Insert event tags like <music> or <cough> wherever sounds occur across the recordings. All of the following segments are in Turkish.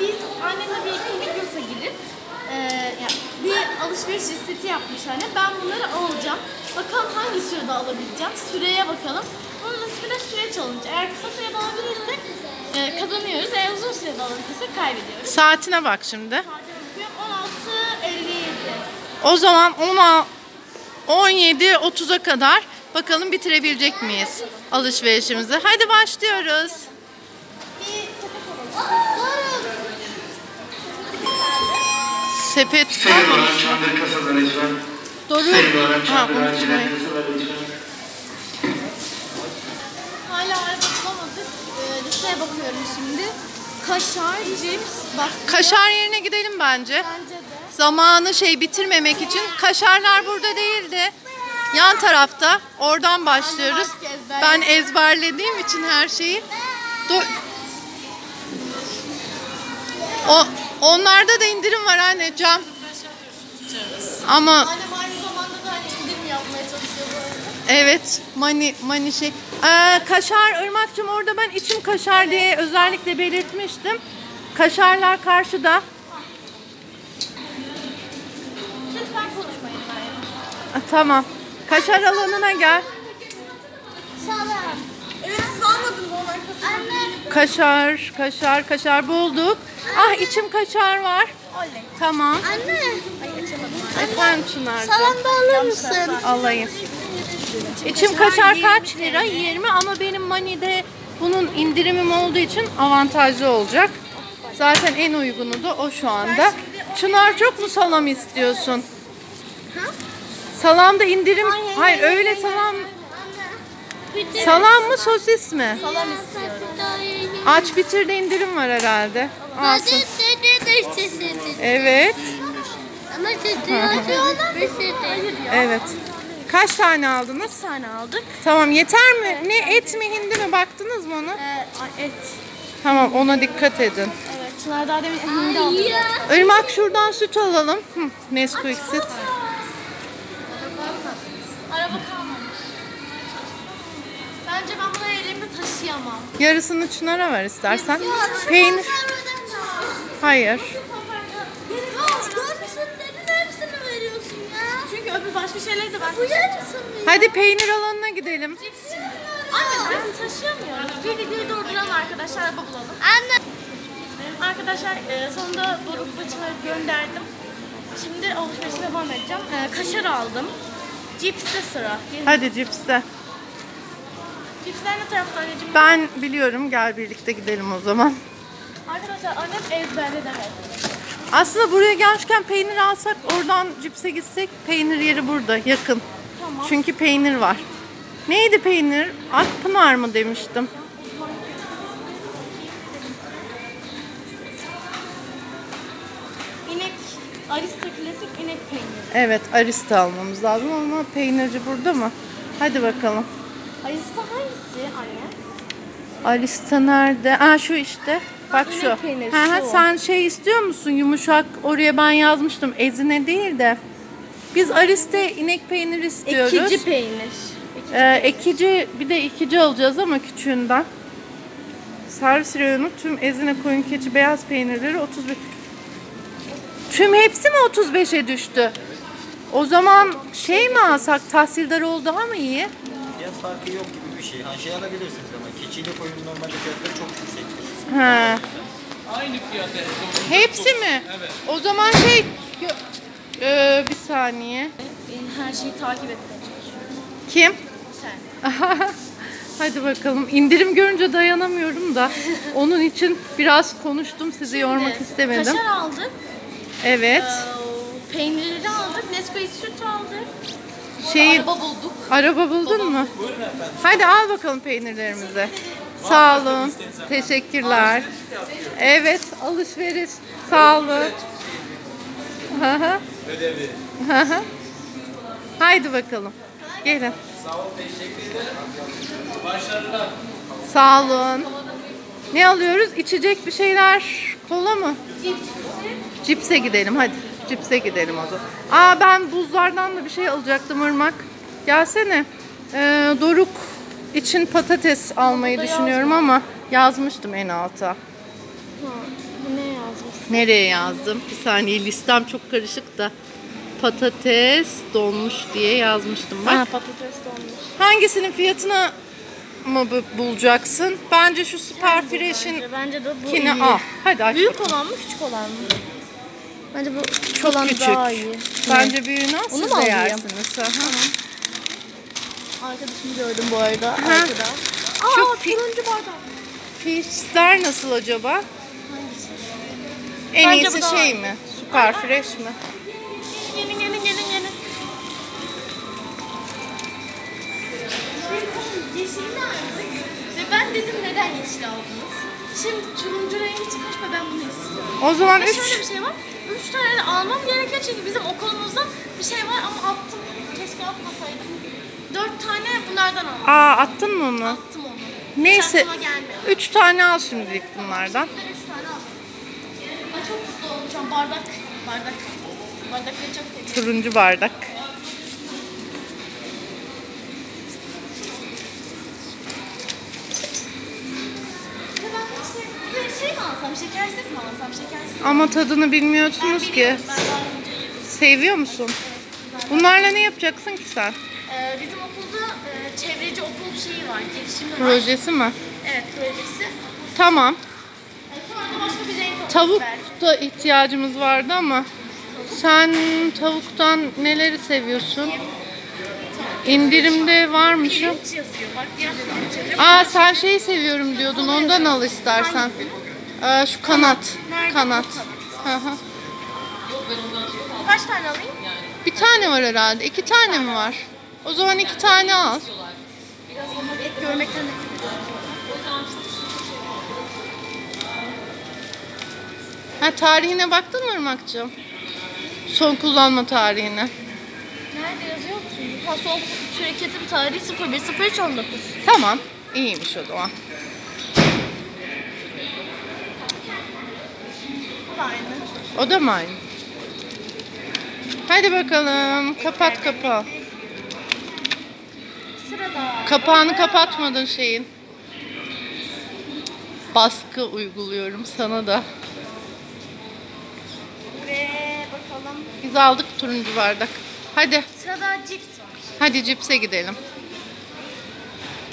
Biz annemle bir yoksa gidip e, ya, bir alışveriş listesi yapmış anne. Ben bunları alacağım. Bakalım hangi sürede alabileceğim. Süreye bakalım. Bunun nasıl de süre challenge. Eğer kısa sürede alabilirsek e, kazanıyoruz. Eğer uzun sürede alabilirsek kaybediyoruz. Saatine bak şimdi. Saatime bakıyorum 16.57. O zaman 10'a 17.30'a kadar bakalım bitirebilecek miyiz alışverişimizi. Hadi başlıyoruz. Bir sepet alalım. Sepet Sayın öğrenciler kasada lütfen. Doğru. Sayın kasada lütfen. Hala araba bulamadık. E, listeye bakıyorum şimdi. Kaşar, cips, bak. Kaşar yerine gidelim bence. Bence de. Zamanı şey bitirmemek için kaşarlar burada değildi. Yan tarafta. Oradan başlıyoruz. Ben ezberlediğim için her şeyi. Do- o onlarda da indirim var anne cam. Ama Annem aynı zamanda da hani indirim yapmaya çalışıyor bu arada. evet mani mani şey. Ee, kaşar Irmak'cığım orada ben içim kaşar diye özellikle belirtmiştim. Kaşarlar karşıda. Lütfen konuşmayın. Ah, Tamam. Kaşar alanına gel. Salam. Evet siz almadınız onun arkasını. Anne. Kaşar, kaşar, kaşar bulduk. Ah içim kaşar var. Oley. Tamam. Anne. Ay açamadım. Efendim Çınar'cığım. Salam da alır mısın? Alayım. İçim kaşar kaç lira? 20 ama benim Mani'de bunun indirimim olduğu için avantajlı olacak. Zaten en uygunu da o şu anda. Çınar çok mu salam istiyorsun? Salamda indirim... Hayır öyle salam... Salam mı sosis mi? Salam istiyorum. Aç bitirde indirim var herhalde. Alsın. Evet. Ama sütü Evet. Kaç tane aldınız? Bir tane aldık. Tamam yeter mi? Ne et mi hindi mi? Baktınız mı ona? Ee, et. Tamam ona dikkat edin. Evet. Çınar daha demin hindi aldı. Irmak şuradan süt alalım. Hı, Nesquik süt. Araba kalmamış. Bence ben taşıyamam. Yarısını Çınar'a ver istersen. Peynir. Hayır. Ya veriyorsun ya. Çünkü öbür başka şeyleri de ben taşıyacağım. Hadi peynir alanına gidelim. Anne ben taşıyamıyorum. Bir videoyu durduran arkadaşlar araba bulalım. Anne. Arkadaşlar e, sonunda Doruk ve Çınar'ı gönderdim. Şimdi alışverişe devam edeceğim. E, kaşar aldım. Cipste sıra. Hadi cipste. Cipsler ne tarafta anneciğim? Ben biliyorum gel birlikte gidelim o zaman. Arkadaşlar annem ezberledi evet. Aslında buraya gelmişken peynir alsak oradan cipse gitsek peynir yeri burada yakın. Tamam. Çünkü peynir var. Neydi peynir? Akpınar mı demiştim. İnek, Arista klasik inek peyniri. Evet Arista almamız lazım ama peynirci burada mı? Hadi bakalım. Arista hangisi anne? Arista nerede? Aa şu işte. Bak şu. peyniri, Ha, ha, sen şey istiyor musun? Yumuşak. Oraya ben yazmıştım. Ezine değil de. Biz Arista inek peyniri istiyoruz. İkinci peynir. Ee, ekici bir de ikici alacağız ama küçüğünden. Servis reyonu tüm ezine koyun keçi beyaz peynirleri 35. Tüm hepsi mi 35'e düştü? O zaman şey mi alsak tahsildar oldu daha mı iyi? Farkı yok gibi bir şey. Ha şey alabilirsiniz ama keçiyle koyun normalde fiyatları çok yüksektir. Ha. Aynı fiyata Hepsi mi? Evet. O zaman şey Ee, bir saniye. Her şeyi takip çalışıyorum. Kim? Sen. <laughs> Hadi bakalım. İndirim görünce dayanamıyorum da. Onun için biraz konuştum. Sizi yormak istemedim. Kaşar aldık. Evet. Ee, peynirleri aldık. Nesquik süt aldık. Şeyi Araba bulduk. araba buldun mu? Hadi al bakalım peynirlerimizi. Sağ olun. Teşekkürler. Evet, alışveriş. Sağ olun. Hı. Haydi bakalım. Gelin. Sağ olun. Ne alıyoruz? İçecek bir şeyler. Kola mı? Cipse gidelim hadi. Cipse gidelim o zaman. Aa ben buzlardan da bir şey alacaktım Irmak. Gelsene. Ee, Doruk için patates almayı düşünüyorum ama yazmıştım en alta. Bu ne yazdı? Nereye yazdım? Bir saniye listem çok karışık da. Patates donmuş diye yazmıştım bak. Ha, patates donmuş. Hangisinin fiyatını mı bu- bulacaksın? Bence şu Super Fresh'in Bence, bence de bu iyi. al. Hadi aç. Büyük olan mı küçük olan mı? Bence bu küçük Çok olan küçük. daha iyi. Bence büyüğünü al Onu siz mu de alayım? yersiniz. Aha. Arkadaşımı gördüm bu arada. Ha. Arkada. Şu Aa turuncu bardak. Fishler nasıl acaba? Hangisi? En Bence iyisi daha şey iyi. mi? Super Fresh mi? Gelin gelin gelin gelin. Yeşil nerede? Ve ben dedim neden yeşil aldınız? Şimdi turuncu rengi çıkmış ve ben bunu istiyorum. O zaman Ve 3 şöyle bir şey var. Üç tane de almam gerekiyor çünkü bizim okulumuzda bir şey var ama attım. Keşke atmasaydım. Dört tane bunlardan aldım. Aa attın mı onu? Attım onu. Neyse. Hiç aklıma gelmiyor. 3 tane al şimdilik bunlardan. Üç tane aldım. Ben çok mutlu oldum şu an. Bardak. Bardak. Bardakları çok seviyorum. Turuncu bardak. Ve ben işte bir de şey mi alsam? Şekersiz mi alsam? Şekersiz. Ama tadını bilmiyorsunuz ki. Ben önce yedim. Seviyor musun? Bunlarla ne yapacaksın ki sen? Ee, bizim okulda e, çevreci okul şeyi var. Girişimi var. Projesi mi? Evet projesi. Tamam. E, Tavuk da ihtiyacımız vardı ama sen tavuktan neleri seviyorsun? İndirimde yazıyor. Aa sen şeyi seviyorum diyordun ondan al istersen. Ee, şu kanat. Nerede? Kanat. Hı hı. Kaç tane alayım? Bir tane var herhalde. İki tane mi var? O zaman iki tane al. Et görmekten. Ha tarihine baktın mı Irmak'cığım? Son kullanma tarihine. Nerede yazıyor musun? Ha son şirketin tarihi 010319. Tamam. İyiymiş o zaman. Da aynı. O da mı aynı? Hadi bakalım. Kapat kapağı. Kapağını kapatmadın şeyin. Baskı uyguluyorum sana da. Ve bakalım. Biz aldık turuncu bardak. Hadi. Sırada cips var. Hadi cipse gidelim.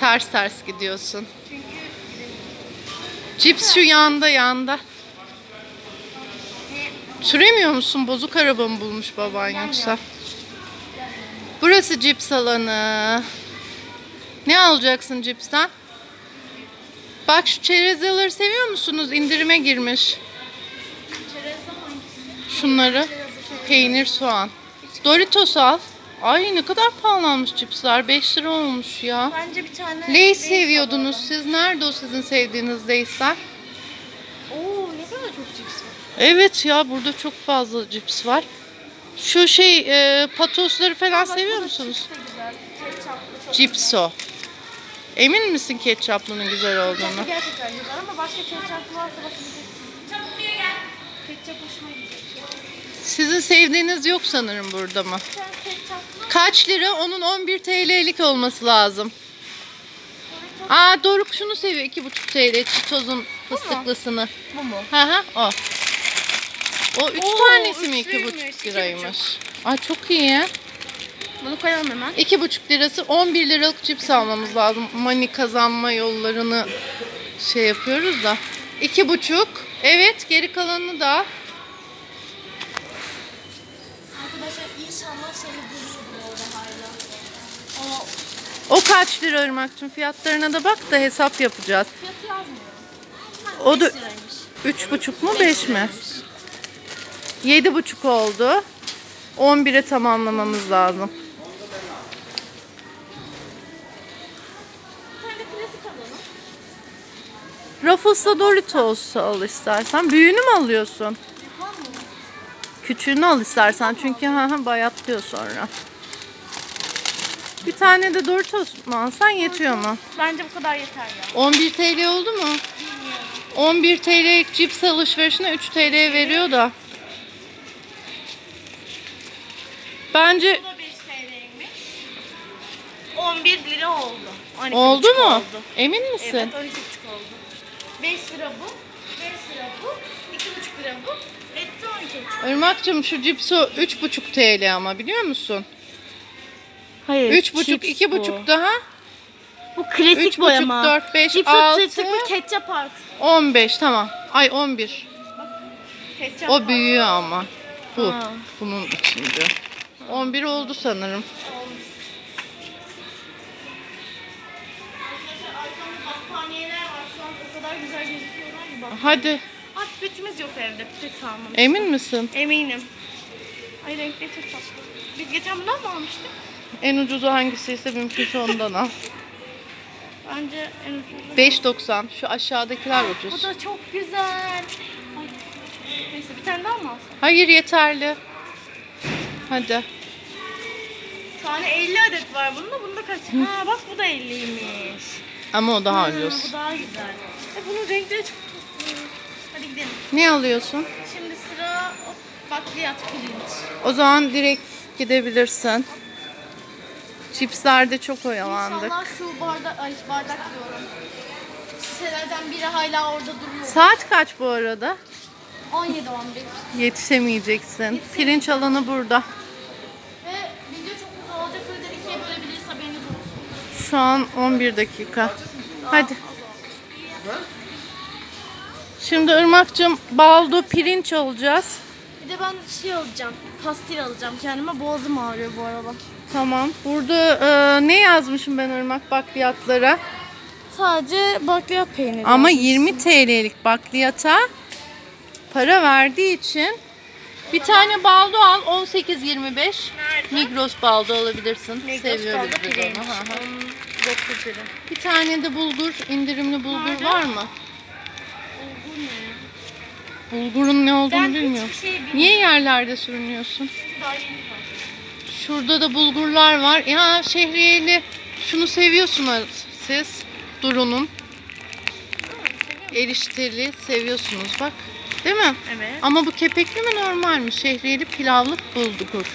Ters ters gidiyorsun. Çünkü Cips şu yanda yanda. Süremiyor musun? Bozuk araba mı bulmuş baban yoksa? Burası cips alanı. Ne alacaksın cipsten? Bak şu çerezleri seviyor musunuz? İndirime girmiş. Şunları. Peynir, soğan. Doritos al. Ay ne kadar pahalanmış cipsler. 5 lira olmuş ya. Bence bir tane... Lay's seviyordunuz siz. Nerede o sizin sevdiğiniz Lay'sler? Oo ne kadar çok cips var. Evet ya burada çok fazla cips var. Şu şey e, patosları falan seviyor musunuz? Cips de güzel. Ketçaplı çok Cipso. Emin misin ketçaplının güzel olduğunu? Ketçaplı gerçekten güzel ama başka ketçaplı varsa bakabilirsin. Çabuk buraya gel. Ketçap hoşuma gidiyor. Sizin sevdiğiniz yok sanırım burada mı? Kaç lira? Onun 11 TL'lik olması lazım. Aa Doruk şunu seviyor 2,5 TL Cheetos'un fıstıklısını. Bu mu? Hı hı o. O 3 Oo, tanesi mi üçlüymüş, 2,5 iki liraymış? Aa çok iyi. Bunu koyalım hemen. 2,5 lirası 11 liralık cips almamız lazım. Money kazanma yollarını şey yapıyoruz da. 2,5. Evet geri kalanını da. Arkadaşlar inşallah şey buluyordur orada hala. O O kaç lira Irmak'cığım fiyatlarına da bak da hesap yapacağız. fiyatı yazmıyor. O da- beş liraymış. 3,5 mu 5 mi? 7,5 oldu. 11'e tamamlamamız lazım. Ruffles'la Doritos al istersen. Büyüğünü mü alıyorsun? Küçüğünü al istersen çünkü ha ha bayatlıyor sonra. Bir tane de Doritos mu alsan yetiyor mu? Bence bu kadar yeter ya. 11 TL oldu mu? 11 TL cips alışverişine 3 TL veriyor da. Bence Bu da 5 TL'ymiş. 11 lira oldu. 12,5 oldu mu? Oldu. Emin misin? Evet 12,5 oldu. 5 lira bu. 5 lira bu. 2,5 lira bu. Etti 12. Irmak'cığım şu cipsi 3,5 TL ama biliyor musun? Hayır. 3,5 chips 2,5 daha Bu klasik 3,5, boyama. 4, 5, Cipsi 6. tırtık bu ketçap artı. 15 tamam. Ay 11. Ketçap O büyüyor ama. Bu. Ha. Bunun içinde. 11 oldu sanırım. Hadi. Ay pipetimiz yok evde pipet kalmamış. Emin misin? Eminim. Ay renkli çok tatlı. Biz geçen bundan mı almıştık? En ucuzu hangisiyse mümkünse ondan al. <laughs> Bence en ucuz. 5.90. Şu aşağıdakiler Bu ucuz. da çok güzel. Ay. Neyse bir tane daha mı alsam? Hayır yeterli. Hadi. Tane 50 adet var bunda. Bunda kaç? Ha bak bu da 50'ymiş. Ama o daha Ha, ucuz. bu daha güzel. E, bunun renkleri çok tatlı. Hadi gidelim. Ne alıyorsun? Şimdi sıra bakliyat pirinç. O zaman direkt gidebilirsin. Çipslerde çok oyalandık. İnşallah şu bardak, ay bardak diyorum. Şişelerden biri hala orada duruyor. Saat kaç bu arada? 17-11. Yetişemeyeceksin. Pirinç alanı burada. Şu an 11 dakika. Hadi. Şimdi Irmak'cığım baldo pirinç alacağız. Bir de ben şey alacağım. Pastil alacağım kendime. Boğazım ağrıyor bu arada. Tamam. Burada e, ne yazmışım ben Irmak bakliyatlara? Sadece bakliyat peyniri. Ama 20 TL'lik bakliyata para verdiği için bir tane baldo al 18.25. Migros baldo alabilirsin. Seviyoruz biz onu. 9 lira. Bir tane de bulgur, indirimli bulgur var mı? Bulgurun ne olduğunu Ben bilmiyorum. şey bilmiyorum. Niye yerlerde sürünüyorsun? Şurada da bulgurlar var. Ya şehriyeli şunu seviyorsunuz siz. Duru'nun. Erişteli seviyorsunuz bak. Değil mi? Evet. Ama bu kepekli mi normal mi? Şehriyeli pilavlık bulgur.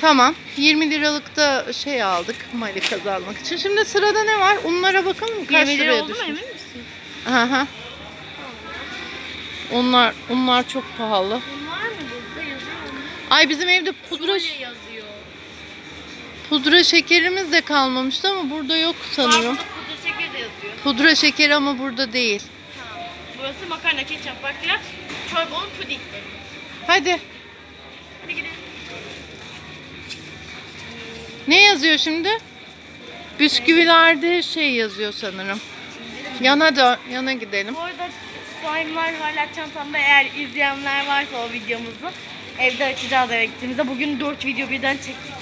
Tamam. 20 liralık da şey aldık mali kazanmak için. Şimdi sırada ne var? Onlara bakalım kaç 20 lira liraya oldu mu düşmüş. emin misin? Aha. Onlar onlar çok pahalı. Bunlar mı burada yazıyor? Ay bizim evde pudra Böyle yazıyor. pudra şekerimiz de kalmamıştı ama burada yok sanırım. Burada pudra şeker de yazıyor. Pudra şekeri ama burada değil. Ha. Burası makarna, ketçap, bakliyat, çorbalı puding. Hadi. Hadi gidelim. Ne yazıyor şimdi? Bisküvilerde şey yazıyor sanırım. Yana da yana gidelim. Bu arada slime'lar hala çantamda eğer izleyenler varsa o videomuzu evde açacağız eve gittiğimizde. Bugün 4 video birden çektik.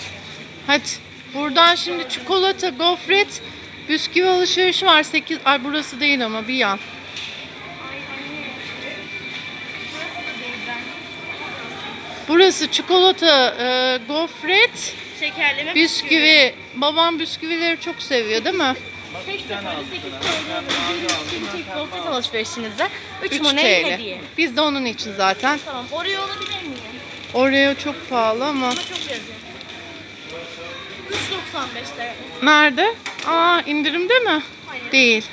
Hadi. Buradan şimdi çikolata, gofret, bisküvi alışverişi var. 8 ay burası değil ama bir yan. Burası çikolata, e, gofret, Şekerleme bisküvi. Babam bisküvileri çok seviyor değil mi? Tek seferde 8 TL. Çek gofret alışverişinizde 3 3 money hediye. Biz de onun için zaten. Tamam. Oreo olabilir miyim? Oreo çok pahalı ama. Ama çok yazıyor. 3.95 TL. Nerede? Aa indirimde mi? Hayır. Değil.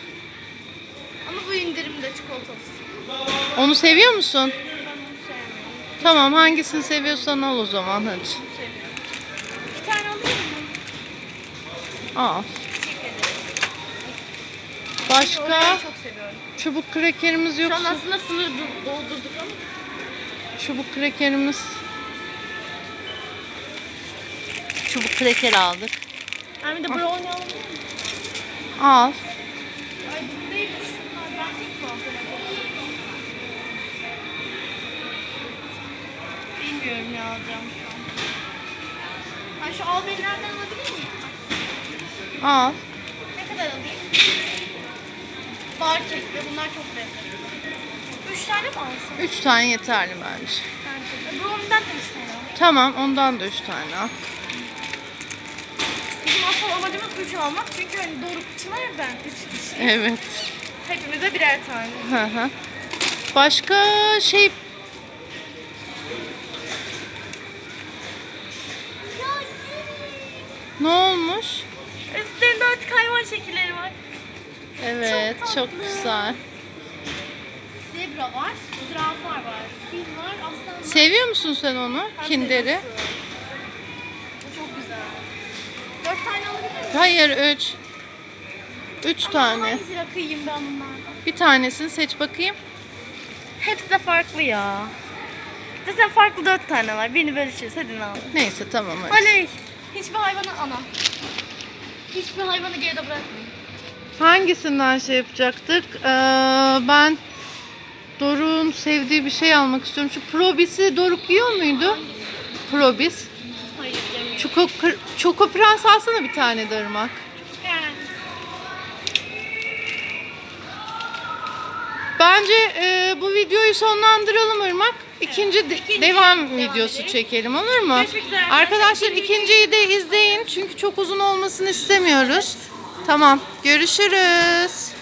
Ama bu indirimde çikolatalı. Onu seviyor musun? Ben bunu sevmiyorum. Tamam hangisini seviyorsan al o zaman hadi. Al. Başka Oreo'yu çok seviyorum. çubuk krakerimiz Şu an yoksa aslında sınır do- doldurduk ama. çubuk krakerimiz. Çubuk kraker aldık. Ben bir de brownie alayım mı? Al. Ay? Bilmiyorum ne alacağım şu an. Ben şu albenlerden alabilir miyim? Al. Ne kadar alayım? Bar kekli. Bunlar çok lezzetli. Üç tane mi alsam? Üç tane yeterli bence. Bence de. Brownie'den de üç tane al. Tamam ondan da üç tane al. Bizim asıl amacımız üç almak. Çünkü hani Doruk Çınar ben üç kişi. Evet. Hepimize birer tane. Hı hı. Başka şey ne olmuş? Hayvan şekilleri var. Evet Çok çok, güzel. Zebra var, zürafa var, fil var, aslan var. Seviyor musun sen onu? Kinder'i? Bu çok güzel. Dört tane alabilir miyim? Hayır üç. Üç tane. Hangisiyle kıyayım ben bunlardan? Bir tanesini seç bakayım. Hepsi de farklı ya. Zaten farklı dört tane var. Birini bölüşürüz. Hadi ne alalım. Neyse tamam hadi. Oley! Hiçbir hayvanı ana. Hiçbir hayvanı geride bırakmayın. Hangisinden şey yapacaktık? Ee, ben Doruk'un sevdiği bir şey almak istiyorum. Şu Probis'i Doruk yiyor muydu? Probis. Hayır. Çoko, Çoko Prens alsana bir tane. Yani. Bence e, bu videoyu sonlandıralım Irmak. İkinci de- İkinci devam devam videosu edelim. çekelim olur mu? Arkadaşlar. ikinciyi de izleyin çünkü çok uzun olmasını istemiyoruz. Tamam görüşürüz.